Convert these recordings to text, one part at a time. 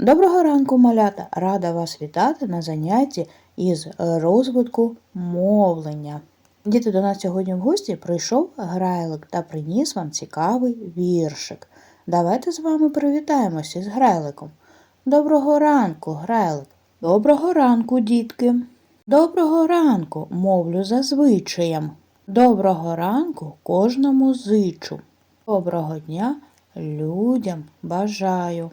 Доброго ранку, малята! Рада вас вітати на занятті із розвитку мовлення. Діти до нас сьогодні в гості прийшов грайлик та приніс вам цікавий віршик. Давайте з вами привітаємося з грайликом. Доброго ранку, грайлик! Доброго ранку, дітки! Доброго ранку, мовлю за звичаєм. Доброго ранку кожному зичу. Доброго дня людям бажаю.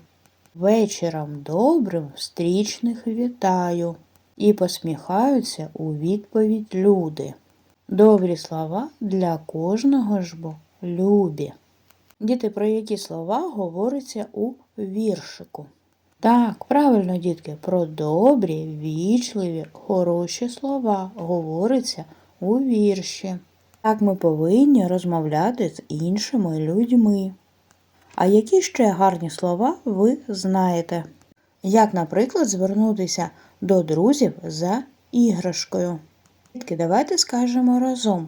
Вечором добрим стрічних вітаю. І посміхаються у відповідь люди. Добрі слова для кожного ж бо любі. Діти, про які слова говориться у віршику? Так, правильно, дітки, про добрі, вічливі, хороші слова говориться у вірші. Так ми повинні розмовляти з іншими людьми. А які ще гарні слова ви знаєте? Як, наприклад, звернутися до друзів за іграшкою? Давайте скажемо разом.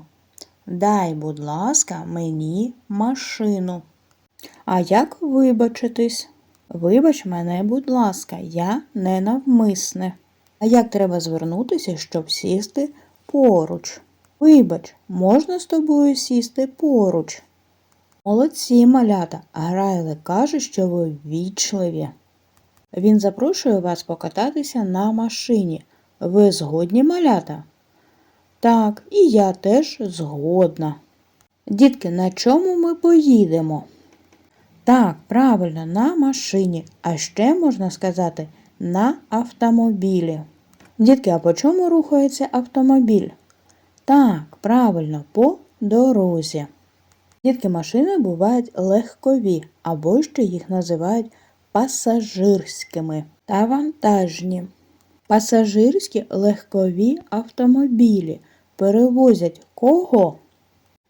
Дай, будь ласка, мені машину. А як вибачитись? Вибач мене, будь ласка, я ненавмисне. А як треба звернутися, щоб сісти поруч? Вибач, можна з тобою сісти поруч? Молодці, малята, Грайлик каже, що ви вічливі. Він запрошує вас покататися на машині. Ви згодні, малята? Так, і я теж згодна. Дітки, на чому ми поїдемо? Так, правильно, на машині, а ще можна сказати на автомобілі. Дітки, а по чому рухається автомобіль? Так, правильно, по дорозі. Дітки машини бувають легкові, або ще їх називають пасажирськими та вантажні. Пасажирські легкові автомобілі перевозять кого?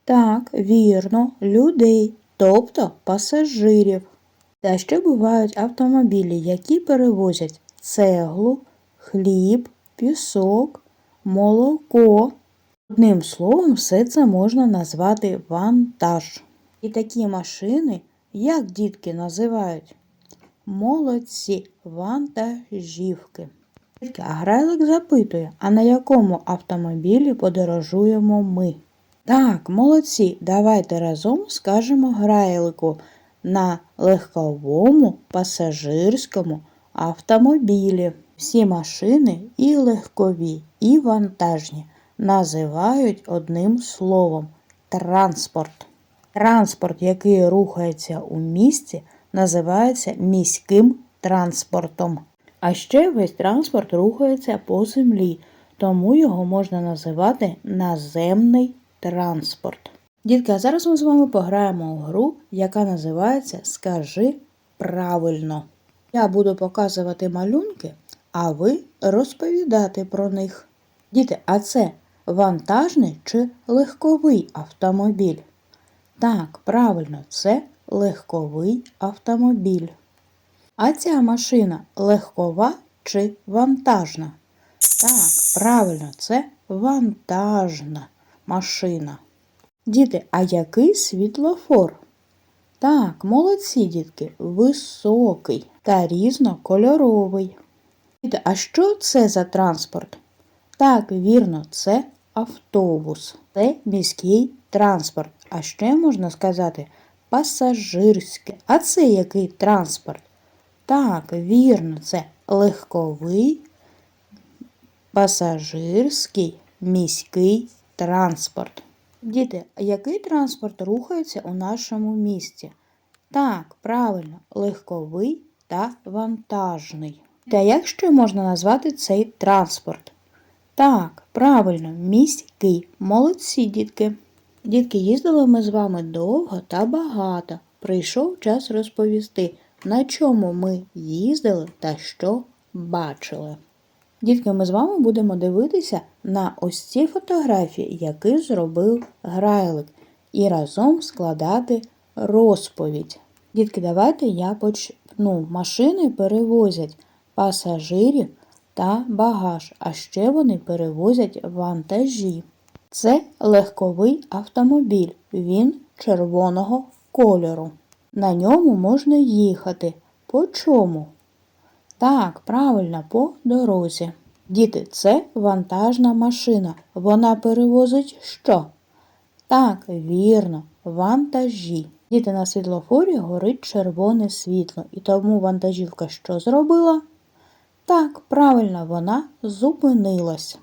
Так, вірно, людей, тобто пасажирів. Та ще бувають автомобілі, які перевозять цеглу, хліб, пісок, молоко. Одним словом, все це можна назвати вантаж. І такі машини, як дітки називають? Молодці вантажівки. А Грайлик запитує, а на якому автомобілі подорожуємо ми? Так, молодці, давайте разом скажемо Грайлику на легковому пасажирському автомобілі. Всі машини і легкові, і вантажні називають одним словом транспорт. Транспорт, який рухається у місті, називається міським транспортом. А ще весь транспорт рухається по землі, тому його можна називати наземний транспорт. Дітки, а зараз ми з вами пограємо у гру, яка називається Скажи правильно. Я буду показувати малюнки, а ви розповідати про них. Діти, а це вантажний чи легковий автомобіль? Так, правильно, це легковий автомобіль. А ця машина легкова чи вантажна? Так, правильно, це вантажна машина. Діти, а який світлофор? Так, молодці дітки, високий та різнокольоровий. А що це за транспорт? Так, вірно, це автобус. Це міський транспорт. А ще можна сказати пасажирський. А це який транспорт? Так, вірно, це легковий, пасажирський міський транспорт. Діти, який транспорт рухається у нашому місті? Так, правильно, легковий та вантажний. Та як ще можна назвати цей транспорт? Так, правильно, міський. Молодці, дітки. Дітки, їздили ми з вами довго та багато. Прийшов час розповісти, на чому ми їздили та що бачили. Дітки, ми з вами будемо дивитися на ось ці фотографії, які зробив грайлик, і разом складати розповідь. Дітки, давайте я почну. Машини перевозять пасажирів та багаж, а ще вони перевозять вантажі. Це легковий автомобіль, він червоного кольору. На ньому можна їхати. По чому? Так, правильно, по дорозі. Діти, це вантажна машина. Вона перевозить що? Так, вірно, вантажі. Діти на світлофорі горить червоне світло, і тому вантажівка що зробила? Так, правильно, вона зупинилась.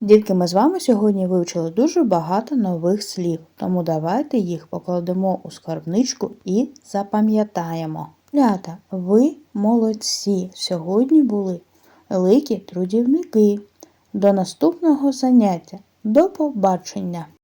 Дітки, ми з вами сьогодні вивчили дуже багато нових слів, тому давайте їх покладемо у скарбничку і запам'ятаємо. Лята, ви молодці! Сьогодні були великі трудівники. До наступного заняття. До побачення!